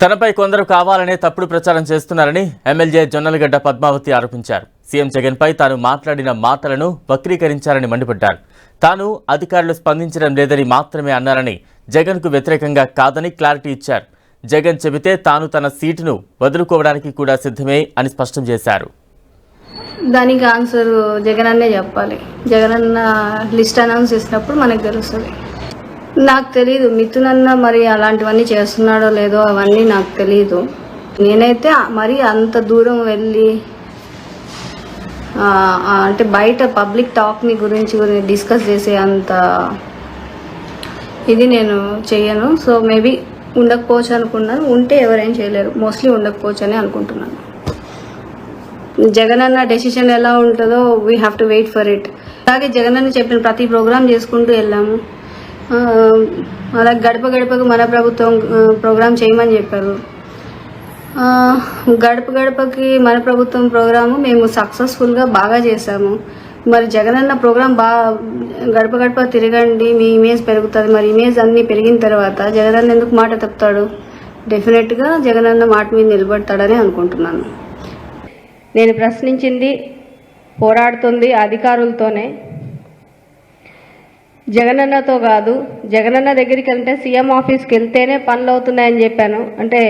తనపై కొందరు కావాలనే తప్పుడు ప్రచారం చేస్తున్నారని ఎమ్మెల్యే జొన్నలగడ్డ పద్మావతి ఆరోపించారు. సీఎం జగన్పై తాను మాట్లాడిన మాటలను వక్రీకరించారని మండిపడ్డారు. తాను అధికారులు స్పందించడం లేదని మాత్రమే అన్నారని జగన్కు వ్యతిరేకంగా కాదని క్లారిటీ ఇచ్చారు. జగన్ చెబితే తాను తన సీటును వదులుకోవడానికి కూడా సిద్ధమే అని స్పష్టం చేశారు. దానికి ఆన్సర్ జగన్ అన్నే చెప్పాలి. జగన్ అన్న లిస్ట్ అనౌన్స్ చేసినప్పుడు మనకు తెలుస్తుంది. నాకు తెలియదు మిథున్ అన్న మరి అలాంటివన్నీ చేస్తున్నాడో లేదో అవన్నీ నాకు తెలియదు నేనైతే మరి అంత దూరం వెళ్ళి అంటే బయట పబ్లిక్ టాక్ని గురించి డిస్కస్ చేసే అంత ఇది నేను చెయ్యను. సో మేబీ ఉండకపోవచ్చు అనుకున్నాను. ఉంటే ఎవరేం చేయలేరు. మోస్ట్లీ ఉండకపోవచ్చు అని అనుకుంటున్నాను. జగన్ అన్న డెసిషన్ ఎలా ఉంటుందో we have to wait for it అలాగే జగన్ అన్న చెప్పిన ప్రతి ప్రోగ్రామ్ చేసుకుంటూ వెళ్ళాము. అలా గడప గడపకు మన ప్రభుత్వం ప్రోగ్రాం చేయమని చెప్పారు. గడప గడపకి మన ప్రభుత్వం ప్రోగ్రాము మేము సక్సెస్ఫుల్గా బాగా చేశాము. మరి జగనన్న ప్రోగ్రాం బాగా గడప గడప తిరగండి మీ ఇమేజ్ పెరుగుతుంది. మరి ఇమేజ్ అన్నీ పెరిగిన తర్వాత జగనన్న ఎందుకు మాట తప్పుతాడు? డెఫినెట్గా జగనన్న మాట మీద నిలబడతాడని అనుకుంటున్నాను. నేను ప్రశ్నించింది పోరాడుతుంది అధికారులతోనే. జగనన్నతో కాదు జగనన్న దగ్గరికి వెళ్తే సీఎం ఆఫీస్కి వెళ్తేనే పనులు అవుతున్నాయని చెప్పాను. అంటే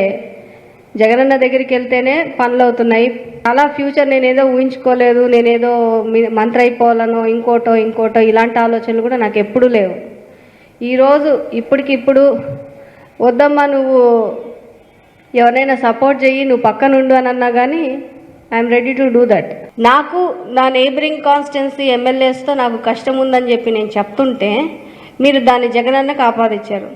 జగనన్న దగ్గరికి వెళ్తేనే పనులు అవుతున్నాయి అలా ఫ్యూచర్ నేనేదో ఊహించుకోలేదు నేనేదో మీ- మంత్రి అయిపోవాలనో ఇంకోటో ఇంకోటో ఇలాంటి ఆలోచనలు కూడా నాకు ఎప్పుడూ లేవు. ఈరోజు ఇప్పటికిప్పుడు వద్దమ్మా నువ్వు ఎవరైనా సపోర్ట్ చెయ్యి నువ్వు పక్కనుండు అని అన్నా కానీ I'm ready to do that. నాకు నా నేబరింగ్ కాన్స్టిట్యున్సీ ఎమ్మెల్యేస్తో నాకు కష్టం ఉందని చెప్పి నేను చెప్తుంటే మీరు దాన్ని జగనన్న కాపాదించారు